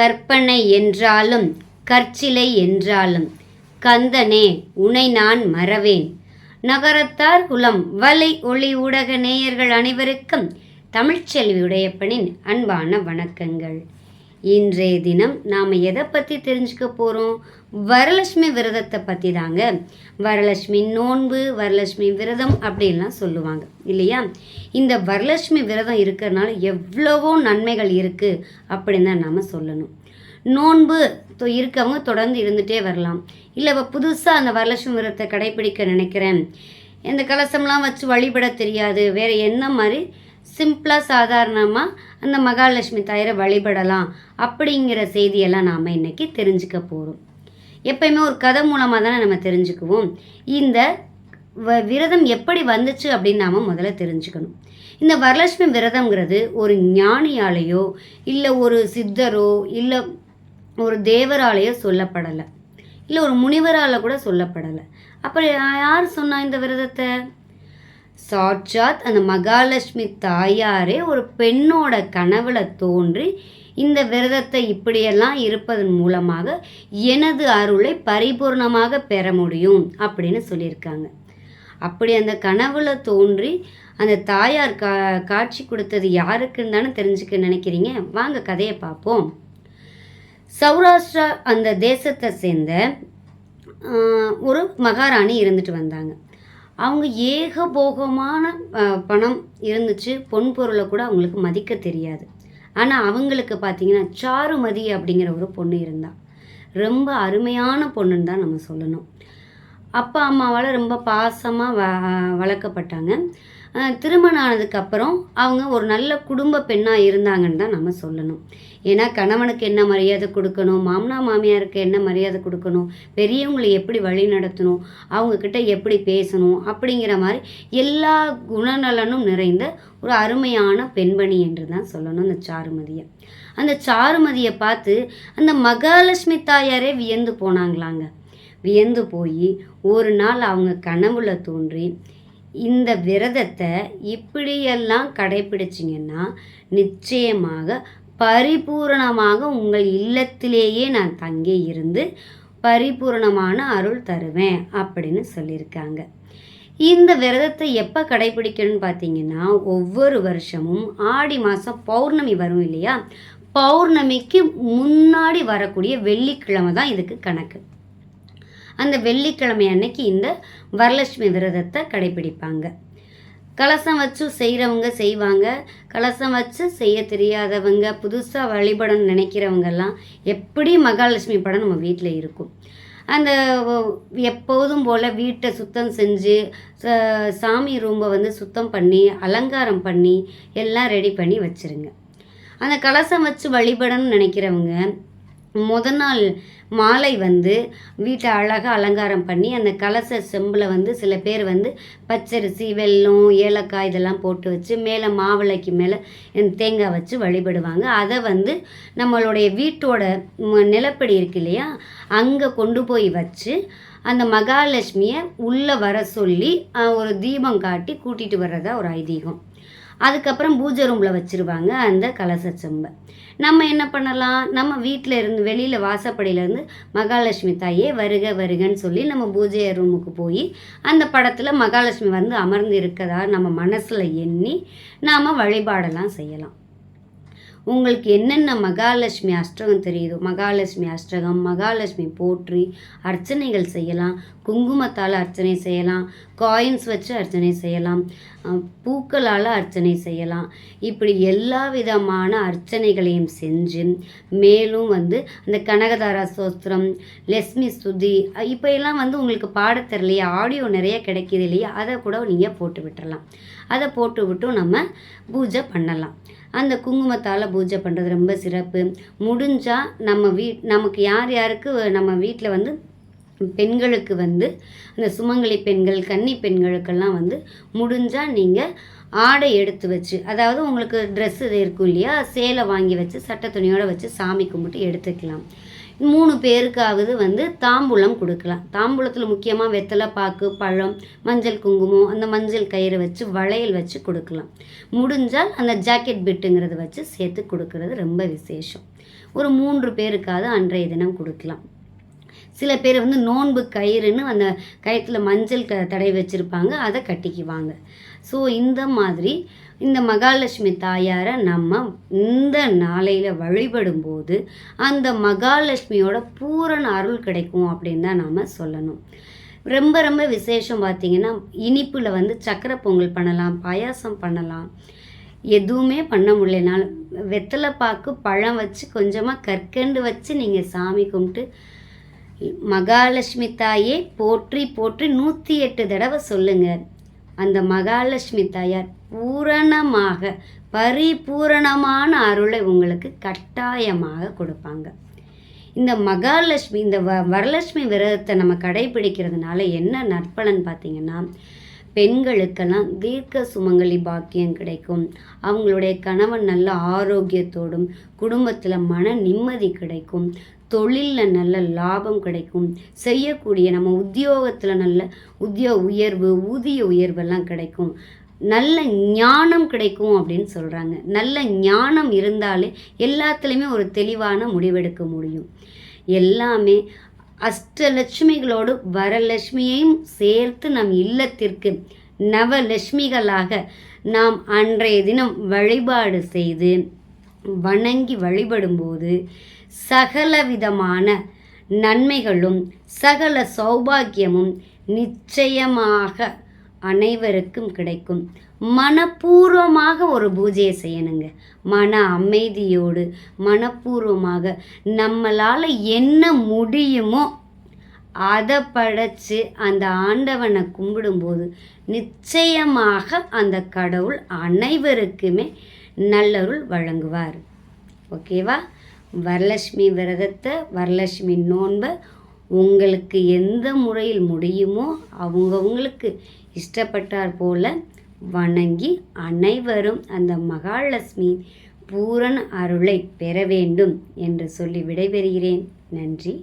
கற்பனை என்றாலும் கற்சிலை என்றாலும் கந்தனே உனை நான் மறவேன். நகரத்தார் குலம் வலை ஒளி ஊடக நேயர்கள் அனைவருக்கும் தமிழ்ச்செல்வி உடையப்பனின் அன்பான வணக்கங்கள். இன்றைய தினம் நாம் எதை பற்றி தெரிஞ்சுக்க போகிறோம் வரலட்சுமி விரதத்தை பற்றி தாங்க. வரலட்சுமி நோன்பு வரலட்சுமி விரதம் அப்படின்லாம் சொல்லுவாங்க. இல்லையா? இந்த வரலட்சுமி விரதம் இருக்கிறதுனால எவ்வளவோ நன்மைகள் இருக்குது அப்படின்னு தான் நாம் சொல்லணும். நோன்பு தொ- இருக்கவங்க தொடர்ந்து இருந்துகிட்டே வரலாம். இல்லை இப்போ புதுசாக அந்த வரலட்சுமி விரதத்தை கடைப்பிடிக்க நினைக்கிறேன். இந்த கலசம்லாம் வச்சு வழிபட தெரியாது. வேறு என்ன மாதிரி சிம்பிளாக சாதாரணமாக அந்த மகாலட்சுமி தாயரை வழிபடலாம் அப்படிங்கிற செய்தியெல்லாம் நாம் இன்றைக்கி தெரிஞ்சுக்க போகிறோம் எப்பயுமே ஒரு கதை மூலமாக தானே நம்ம தெரிஞ்சுக்குவோம். இந்த வ- விரதம் எப்படி வந்துச்சு அப்படின்னு நாம் முதல்ல தெரிஞ்சுக்கணும். இந்த வரலட்சுமி விரதம்ங்கிறது ஒரு ஞானியாலேயோ இல்லை ஒரு சித்தரோ இல்லை ஒரு தேவராலேயோ சொல்லப்படலை. இல்லை ஒரு முனிவரால் கூட சொல்லப்படலை. அப்புறம் யார் சொன்னால் இந்த விரதத்தை? சாட்சாத் அந்த மகாலட்சுமி தாயாரே ஒரு பெண்ணோட கனவுல தோன்றி இந்த விரதத்தை இப்படியெல்லாம் இருப்பதன் மூலமாக எனது அருளை பரிபூர்ணமாக பெற முடியும் அப்படின்னு சொல்லியிருக்காங்க. அப்படி அந்த கனவுல தோன்றி அந்த தாயார் கா காட்சி கொடுத்தது யாருக்குன்னு தானே தெரிஞ்சுக்க நினைக்கிறீங்க? வாங்க கதையை பார்ப்போம். சௌராஷ்டிரா அந்த தேசத்தை சேர்ந்த ஒரு மகாராணி இருந்துட்டு வந்தாங்க. அவங்க ஏகபோகமான பணம் இருந்துச்சு. பொன் பொருளை கூட அவங்களுக்கு மதிக்க தெரியாது. ஆனால் அவங்களுக்கு பார்த்தீங்கன்னா சாருமதி அப்படிங்கிற ஒரு பொண்ணு இருந்தா. ரொம்ப அருமையான பொண்ணுன்னு தான் நம்ம சொல்லணும். அப்பா அம்மாவால் ரொம்ப பாசமாக வ வளர்க்கப்பட்டாங்க. திருமணம் ஆனதுக்கப்புறம் அவங்க ஒரு நல்ல குடும்ப பெண்ணாக இருந்தாங்கன்னு தான் நம்ம சொல்லணும். ஏன்னா கணவனுக்கு என்ன மரியாதை கொடுக்கணும் மாமனா மாமியாருக்கு என்ன மரியாதை கொடுக்கணும் பெரியவங்களை எப்படி வழி நடத்தணும் அவங்கக்கிட்ட எப்படி பேசணும் அப்படிங்கிற மாதிரி எல்லா குணநலனும் நிறைந்த ஒரு அருமையான பெண்மணி என்று தான் சொல்லணும் அந்த சாருமதியை. அந்த சாருமதியை பார்த்து அந்த மகாலட்சுமி தாயாரே வியந்து போனாங்களாங்க. வியந்து போய் ஒரு நாள் அவங்க கனவுல தோன்றி இந்த விரதத்தை இப்படியெல்லாம் கடைப்பிடிச்சிங்கன்னா நிச்சயமாக பரிபூரணமாக உங்கள் இல்லத்திலேயே நான் தங்கி இருந்து பரிபூரணமான அருள் தருவேன் அப்படின்னு சொல்லியிருக்காங்க. இந்த விரதத்தை எப்போ கடைப்பிடிக்கணும்னு பார்த்தீங்கன்னா ஒவ்வொரு வருஷமும் ஆடி மாதம் பௌர்ணமி வரும் இல்லையா? பௌர்ணமிக்கு முன்னாடி வரக்கூடிய வெள்ளிக்கிழமை தான் இதுக்கு கணக்கு. அந்த வெள்ளிக்கிழமை அன்னைக்கு இந்த வரலட்சுமி விரதத்தை கடைப்பிடிப்பாங்க கலசம் வச்சு செய்கிறவங்க செய்வாங்க. கலசம் வச்சு செய்ய தெரியாதவங்க புதுசாக வழிபடணும்னு நினைக்கிறவங்கெல்லாம் எப்படி மகாலட்சுமி படம் நம்ம வீட்டில் இருக்கும். அந்த எப்போதும் போல் வீட்டை சுத்தம் செஞ்சு ச- சாமி ரூமை வந்து சுத்தம் பண்ணி அலங்காரம் பண்ணி எல்லாம் ரெடி பண்ணி வச்சுருங்க. அந்த கலசம் வச்சு வழிபடணும்னு நினைக்கிறவங்க முத நாள் மாலை வந்து வீட்டை அழகாக அலங்காரம் பண்ணி அந்த கலச செம்பில் வந்து சில பேர் வந்து பச்சரிசி வெல்லம் ஏலக்காய் இதெல்லாம் போட்டு வச்சு மேலே மாவிளைக்கு மேலே தேங்காய் வச்சு வழிபடுவாங்க. அதை வந்து நம்மளுடைய வீட்டோட ம- நிலப்படி இருக்கு இல்லையா? அங்கே கொண்டு போய் வச்சு அந்த மகாலட்சுமியை உள்ளே வர சொல்லி ஒரு தீபம் காட்டி கூட்டிகிட்டு வர்றதா ஒரு ஐதீகம். அதுக்கப்புறம் பூஜை ரூமில் வச்சுருவாங்க அந்த கலச செம்பை. நம்ம என்ன பண்ணலாம்? நம்ம வீட்டில் இருந்து வெளியில் வாசப்படியிலேருந்து மகாலட்சுமி தாயே வருக வருகன்னு சொல்லி நம்ம பூஜை ரூமுக்கு போய் அந்த படத்தில் மகாலட்சுமி வந்து அமர்ந்து இருக்கதா நம்ம மனசில் எண்ணி நாம் வழிபாடெல்லாம் செய்யலாம். உங்களுக்கு என்னென்ன மகாலட்சுமி அஷ்டகம் தெரியுதோ மகாலட்சுமி அஷ்டகம் மகாலட்சுமி போற்றி அர்ச்சனைகள் செய்யலாம். குங்குமத்தால் அர்ச்சனை செய்யலாம். காயின்ஸ் வச்சு அர்ச்சனை செய்யலாம். பூக்களால் அர்ச்சனை செய்யலாம். இப்படி எல்லா விதமான அர்ச்சனைகளையும் செஞ்சு மேலும் வந்து அந்த கனகதாரா சோஸ்திரம் லட்சுமி ஸ்துதி இப்போ எல்லாம் வந்து உங்களுக்கு பாட தெரியலையா ஆடியோ நிறைய கிடைக்கிது இல்லையா அதை கூட நீங்கள் போட்டு விட்டுறலாம். அதை போட்டு விட்டும் நம்ம பூஜை பண்ணலாம். அந்த குங்குமத்தால் பூஜை பண்ணுறது ரொம்ப சிறப்பு. முடிஞ்சால் நம்ம வீ நமக்கு யார் யாருக்கு நம்ம வீட்டில் வந்து பெண்களுக்கு வந்து அந்த சுமங்கலி பெண்கள் கன்னி பெண்களுக்கெல்லாம் வந்து முடிஞ்சால் நீங்கள் ஆடை எடுத்து வச்சு அதாவது உங்களுக்கு ட்ரெஸ் இது இருக்கும் இல்லையா சேலை வாங்கி வச்சு சட்டை துணியோடு வச்சு சாமி கும்பிட்டு எடுத்துக்கலாம். மூணு பேருக்காவது வந்து தாம்பூலம் கொடுக்கலாம். தாம்பூலத்தில் முக்கியமாக வெத்தலை பாக்கு பழம் மஞ்சள் குங்குமம் அந்த மஞ்சள் கயிறு வச்சு வளையல் வச்சு கொடுக்கலாம். முடிஞ்சால் அந்த ஜாக்கெட் பிட்டுங்கிறத வச்சு சேர்த்து கொடுக்கறது ரொம்ப விசேஷம். ஒரு மூன்று பேருக்காவது அன்றைய தினம் கொடுக்கலாம். சில பேர் வந்து நோன்பு கயிறுன்னு அந்த கயத்தில் மஞ்சள் க தடை வச்சுருப்பாங்க அதை கட்டிக்குவாங்க. ஸோ இந்த மாதிரி இந்த மகாலட்சுமி தாயாரை நம்ம இந்த நாளையில் வழிபடும்போது அந்த மகாலட்சுமியோட பூரண அருள் கிடைக்கும் அப்படின்னு தான் நாம் சொல்லணும். ரொம்ப ரொம்ப விசேஷம் பார்த்திங்கன்னா இனிப்பில் வந்து சக்கரை பொங்கல் பண்ணலாம் பாயாசம் பண்ணலாம். எதுவுமே பண்ண முடியலனாலும் வெத்தலை பாக்கு பழம் வச்சு கொஞ்சமாக கற்கண்டு வச்சு நீங்கள் சாமி கும்பிட்டு மகாலட்சுமி தாயே போற்றி போற்றி நூற்றி எட்டு தடவை சொல்லுங்கள் அந்த மகாலட்சுமி தாயார் பூரணமாக பரிபூரணமான அருளை உங்களுக்கு கட்டாயமாக கொடுப்பாங்க. இந்த மகாலட்சுமி இந்த வ வரலட்சுமி விரதத்தை நம்ம கடைபிடிக்கிறதுனால என்ன நற்பலன் பார்த்தீங்கன்னா பெண்களுக்கெல்லாம் தீர்க்க சுமங்கலி பாக்கியம் கிடைக்கும். அவங்களுடைய கணவன் நல்ல ஆரோக்கியத்தோடும் குடும்பத்தில் மன நிம்மதி கிடைக்கும். தொழிலில் நல்ல லாபம் கிடைக்கும். செய்யக்கூடிய நம்ம உத்தியோகத்தில் நல்ல உத்தியோக உயர்வு ஊதிய உயர்வெல்லாம் கிடைக்கும். நல்ல ஞானம் கிடைக்கும் அப்படின்னு சொல்கிறாங்க நல்ல ஞானம் இருந்தாலே எல்லாத்துலேயுமே ஒரு தெளிவான முடிவெடுக்க முடியும். எல்லாமே அஷ்டலட்சுமிகளோடு வரலட்சுமியையும் சேர்த்து நம் இல்லத்திற்கு நவலட்சுமிகளாக நாம் அன்றைய தினம் வழிபாடு செய்து வணங்கி வழிபடும்போது சகலவிதமான நன்மைகளும் சகல சௌபாக்கியமும் நிச்சயமாக அனைவருக்கும் கிடைக்கும். மனப்பூர்வமாக ஒரு பூஜையை செய்யணுங்க. மன அமைதியோடு மனப்பூர்வமாக நம்மளால் என்ன முடியுமோ அதை படைச்சு அந்த ஆண்டவனை கும்பிடும்போது நிச்சயமாக அந்த கடவுள் அனைவருக்குமே நல்லருள் வழங்குவார். ஓகேவா? வரலட்சுமி விரதத்தை வரலட்சுமி நோன்பை உங்களுக்கு எந்த முறையில் முடியுமோ அவங்கவுங்களுக்கு இஷ்டப்பட்டார் போல வணங்கி அனைவரும் அந்த மகாலட்சுமி பூரண அருளை பெற வேண்டும் என்று சொல்லி விடைபெறுகிறேன். நன்றி.